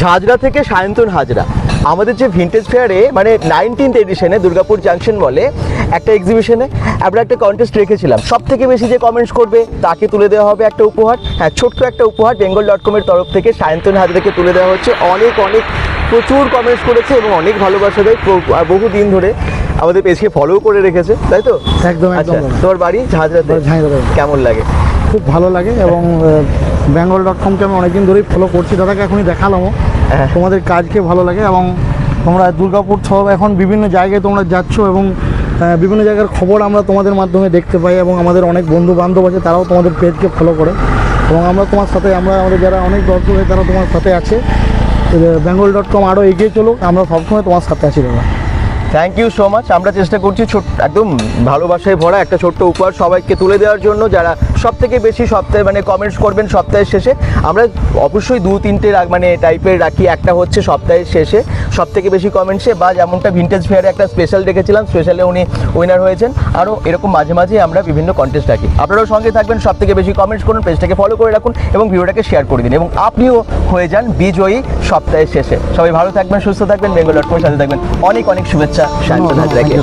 ঝাঁঝরা থেকে সায়ন্তন হাজরা। আমাদের যে ভিন্টেজ ফেয়ারে মানে নাইনটিন্থ এডিশনে দুর্গাপুর জাংশন বলে একটা এক্সিবিশনে আমরা একটা কন্টেস্ট রেখেছিলাম। সব থেকে বেশি যে কমেন্টস করবে তাকে তুলে দেওয়া হবে একটা উপহার। হ্যাঁ ছোট্ট একটা উপহার বেঙ্গল ডট কমের তরফ থেকে সায়ন্তন হাজরাকে তুলে দেওয়া হচ্ছে। অনেক অনেক প্রচুর কমেন্টস করেছে এবং অনেক ভালোবাসা দেয়। আর বহুদিন ধরে আমাদের পেজকে ফলো করে রেখেছে। তাই তো? একদম, আচ্ছা তোর বাড়ি ঝাঁঝরাতে। কেমন লাগে? খুব ভালো লাগে এবং বেঙ্গল ডট কমকে আমি অনেকদিন ধরেই ফলো করছি। দাদাকে এখনই দেখালামও। হ্যাঁ। তোমাদের কাজকে ভালো লাগে এবং তোমরা দুর্গাপুর সব এখন বিভিন্ন জায়গায় তোমরা যাচ্ছ এবং বিভিন্ন জায়গার খবর আমরা তোমাদের মাধ্যমে দেখতে পাই এবং আমাদের অনেক বন্ধু বান্ধব আছে তারাও তোমাদের পেজকে ফলো করে। এবং আমরা তোমার সাথে আমরা আমাদের যারা অনেক দর্শক আছে তারা তোমার সাথে আছে। বেঙ্গল ডট কম আরও এগিয়ে চলুক আমরা সবসময় তোমার সাথে আছি দাদা। থ্যাংক ইউ সো মাচ আমরা চেষ্টা করছি ছোট একদম ভালোবাসায় ভরা একটা ছোট্ট উপহার সবাইকে তুলে দেওয়ার জন্য। যারা সব থেকে বেশি সপ্তাহে মানে কমেন্টস করবেন সপ্তাহের শেষে? আমরা অবশ্যই দু তিনটে মানে টাইপের রাখি। একটা হচ্ছে সপ্তাহের শেষে সব থেকে বেশি কমেন্টসে বা যেমনটা ভিন্টেজ ফেয়ারে একটা স্পেশাল রেখেছিলাম স্পেশালে উনি উইনার হয়েছেন। আরও এরকম মাঝে মাঝে আমরা বিভিন্ন কন্টেস্ট রাখি। আপনারাও সঙ্গে থাকবেন সব থেকে বেশি কমেন্টস করুন পেজটাকে ফলো করে রাখুন এবং ভিডিওটাকে শেয়ার করে দিন। এবং আপনিও হয়ে যান বিজয়ী সপ্তাহের শেষে। সবাই ভালো থাকবেন, সুস্থ থাকবেন, বেঙ্গল ডট সাথে থাকবেন। অনেক অনেক শুভেচ্ছা, শান্ত হাজরাকে